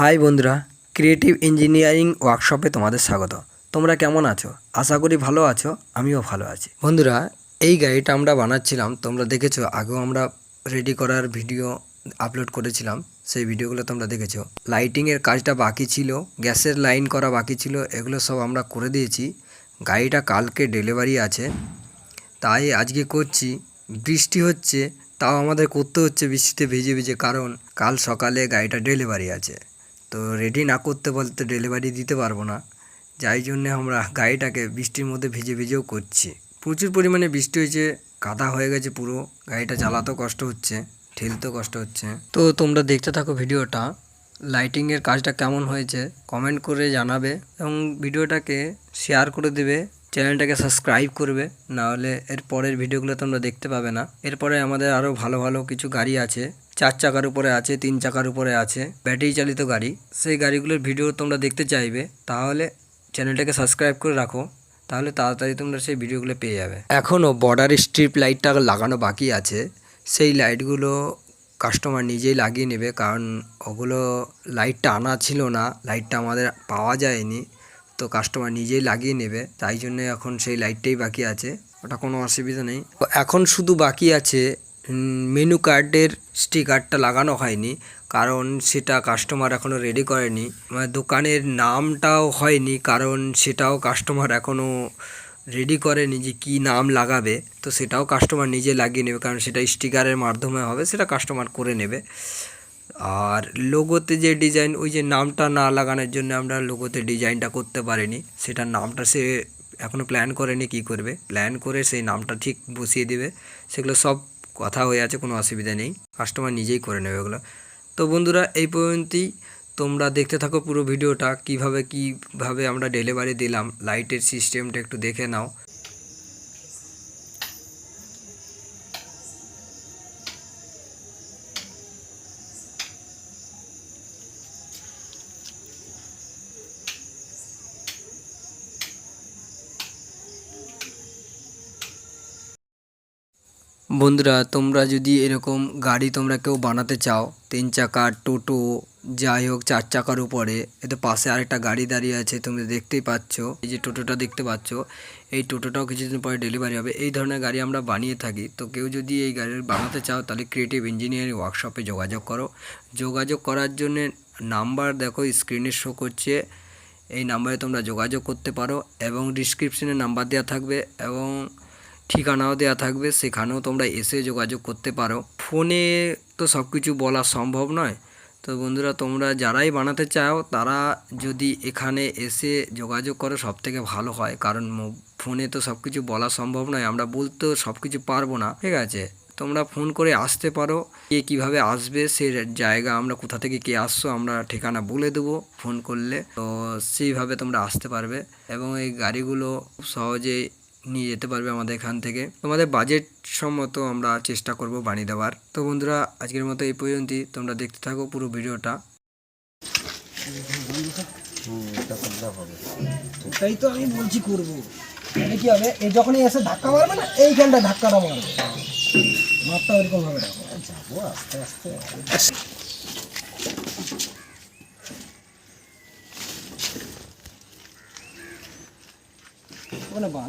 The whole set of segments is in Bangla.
হাই বন্ধুরা, ক্রিয়েটিভ ইঞ্জিনিয়ারিং ওয়ার্কশপে তোমাদের স্বাগত। তোমরা কেমন আছো? আশা করি ভালো আছো, আমিও ভালো আছি। বন্ধুরা, এই গাড়িটা আমরা বানাচ্ছিলাম, তোমরা দেখেছ, আগেও আমরা রেডি করার ভিডিও আপলোড করেছিলাম, সেই ভিডিওগুলো তোমরা দেখেছ। লাইটিংয়ের কাজটা বাকি ছিল, গ্যাসের লাইন করা বাকি ছিল, এগুলো সব আমরা করে দিয়েছি। গাড়িটা কালকে ডেলিভারি আছে। তাই আজকে করছি, বৃষ্টি হচ্ছে, তাও আমাদের করতে হচ্ছে বৃষ্টিতে ভিজে ভিজে, কারণ কাল সকালে গাড়িটা ডেলিভারি আছে। তো রেডি না করতে বলতে ডেলিভারি দিতে পারব না। যাই জন্যে আমরা গাড়িটাকে বৃষ্টির মধ্যে ভিজে ভিজেও করছি। প্রচুর পরিমাণে বৃষ্টি হয়েছে, কাদা হয়ে গেছে পুরো। গাড়িটা জ্বালাতেও কষ্ট হচ্ছে, ঠেলতেও কষ্ট হচ্ছে। তো তোমরা দেখতে থাকো ভিডিওটা লাইটিংয়ের কাজটা কেমন হয়েছে কমেন্ট করে জানাবে এবং ভিডিওটাকে শেয়ার করে দেবে। চ্যানেলটাকে সাবস্ক্রাইব করবে না হলে এর পরের ভিডিওগুলো তোমরা দেখতে পাবে না। এরপরে আমাদের আরও ভালো ভালো কিছু গাড়ি আছে। চার চাকার উপরে আছে, তিন চাকার উপরে আছে ব্যাটারি চালিত গাড়ি। সেই গাড়িগুলোর ভিডিও তোমরা দেখতে চাইবে, তাহলে চ্যানেলটাকে সাবস্ক্রাইব করে রাখো, তাহলে তাড়াতাড়ি তোমরা সেই ভিডিওগুলো পেয়ে যাবে। এখনও বর্ডার স্ট্রিপ লাইটটা লাগানো বাকি আছে। সেই লাইটগুলো কাস্টমার নিজেই লাগিয়ে নেবে, কারণ ওগুলো লাইটটা আনা ছিল না লাইটটা আমাদের পাওয়া যায়নি। তো কাস্টমার নিজেই লাগিয়ে নেবে, তাই জন্য এখন সেই লাইটটাই বাকি আছে, ওটা কোনো অসুবিধা নেই। এখন শুধু বাকি আছে মেনু কার্ডের স্টিকারটা লাগানো হয়নি, কারণ সেটা কাস্টমার এখনও রেডি করেনি। মানে দোকানের নামটাও হয়নি, কারণ সেটাও কাস্টমার এখনও রেডি করেনি যে কী নাম লাগাবে, তো সেটাও কাস্টমার নিজে লাগিয়ে নেবে, কারণ সেটা স্টিকারের মাধ্যমে হবে, সেটা কাস্টমার করে নেবে। আর লোগোতে যে ডিজাইন ওই যে নামটা না লাগানোর জন্য আমরা লোগোতে ডিজাইনটা করতে পারিনি। সেটার নামটা সে এখনও প্ল্যান করেনি কি করবে। প্ল্যান করে সেই নামটা ঠিক বসিয়ে দেবে। সেগুলো সব কথা হয়ে আছে, কোনো অসুবিধা নেই। কাস্টমার নিজেই করে নেবে ওগুলো। তো বন্ধুরা, এই পর্যন্তই। তোমরা দেখতে থাকো পুরো ভিডিওটা। কীভাবে কীভাবে আমরা ডেলিভারি দিলাম। লাইটের সিস্টেমটা একটু দেখে নাও। বন্ধুরা, তোমরা যদি এরকম গাড়ি তোমরা কেউ বানাতে চাও, তিন চাকার, টোটো, যাই হোক, চার চাকার উপরে, এতে পাশে আরেকটা গাড়ি দাঁড়িয়ে আছে, তোমরা দেখতেই পাচ্ছ, এই যে টোটোটা দেখতে পাচ্ছ, এই টোটোটাও কিছুদিন পরে ডেলিভারি হবে। এই ধরনের গাড়ি আমরা বানিয়ে থাকি। তো কেউ যদি এই গাড়ি বানাতে চাও, তাহলে ক্রিয়েটিভ ইঞ্জিনিয়ারিং ওয়ার্কশপে যোগাযোগ করো। যোগাযোগ করার জন্যে নাম্বার দেখো স্ক্রিনে শো করছে। এই নাম্বারে তোমরা যোগাযোগ করতে পারো এবং ডিসক্রিপশনে নাম্বার দেওয়া থাকবে এবং ঠিকানাও দেওয়া থাকবে, সেখানেও তোমরা এসে যোগাযোগ করতে পারো। ফোনে তো সব কিছু বলা সম্ভব নয়। তো বন্ধুরা, তোমরা যারাই বানাতে চাও, তারা যদি এখানে এসে যোগাযোগ করো সব থেকে ভালো হয়। কারণ ফোনে তো সব কিছু বলা সম্ভব নয়, আমরা বলতেও সব কিছু পারব না, ঠিক আছে? তোমরা ফোন করে আসতে পারো, কে কীভাবে আসবে, সে জায়গা আমরা কোথা থেকে কে আসছো, আমরা ঠিকানা বলে দেবো ফোন করলে। তো সেইভাবে তোমরা আসতে পারবে। এবং এই গাড়িগুলো সহজেই নিয়ে যেতে পারবে আমাদের এখান থেকে। তোমাদের বাজেট সম্মত আমরা চেষ্টা করব বানিয়ে দেওয়ার। তো বন্ধুরা, আজকের মতো এই পর্যন্তই। তোমরা দেখতে থাকো পুরো ভিডিওটা। তাই তো আমি বলছি করব। কি হবে? এই যখনই এসে ধাক্কা মারবে না এইখানটা ধাক্কাটা মারবে। মারটা ওইরকম হবে না।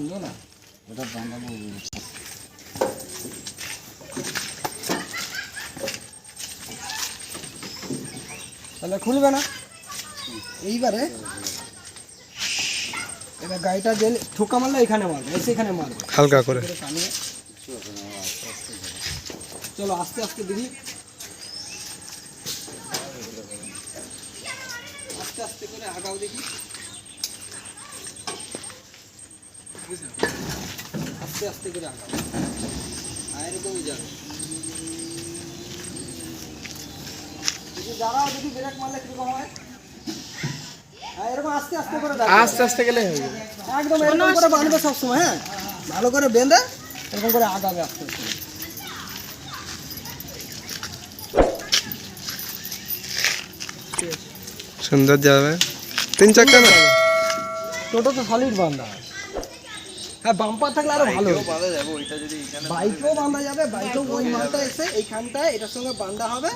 যাব না? বাঁধাবো তাহলে খুলবে না? এইবারে এবার গাড়িটা যে ঠোকা মারলে এখানে মারবে এসে এখানে মারবে। হালকা করে। চলো আস্তে আস্তে দিদি আস্তে আস্তে করে আগাও দেখি। বুঝলে? আস্তে আস্তে করে আগাও আর এরকমই যাবে। দাঁড়াও দেখি ব্রেক মারলে কীরকম হয়। এরকম আস্তে আস্তে করে দাঁড়াও আস্তে আস্তে গেলে যাবে। একদম এরকম করে বাঁধবে সবসময় হ্যাঁ? ভালো করে বেঁধে এরকম করে আগাবে আস্তে আস্তে। সুন্দর যাবে। তিন চাকা না? টোটো তো সলিড বাঁধা হ্যাঁ বাম্পার থাকলে আরও ভালো বাইকেও বাঁধা যাবে বাইকেও ওই মালটা এসে এইখানটায় এটার সঙ্গে বাঁধা হবে।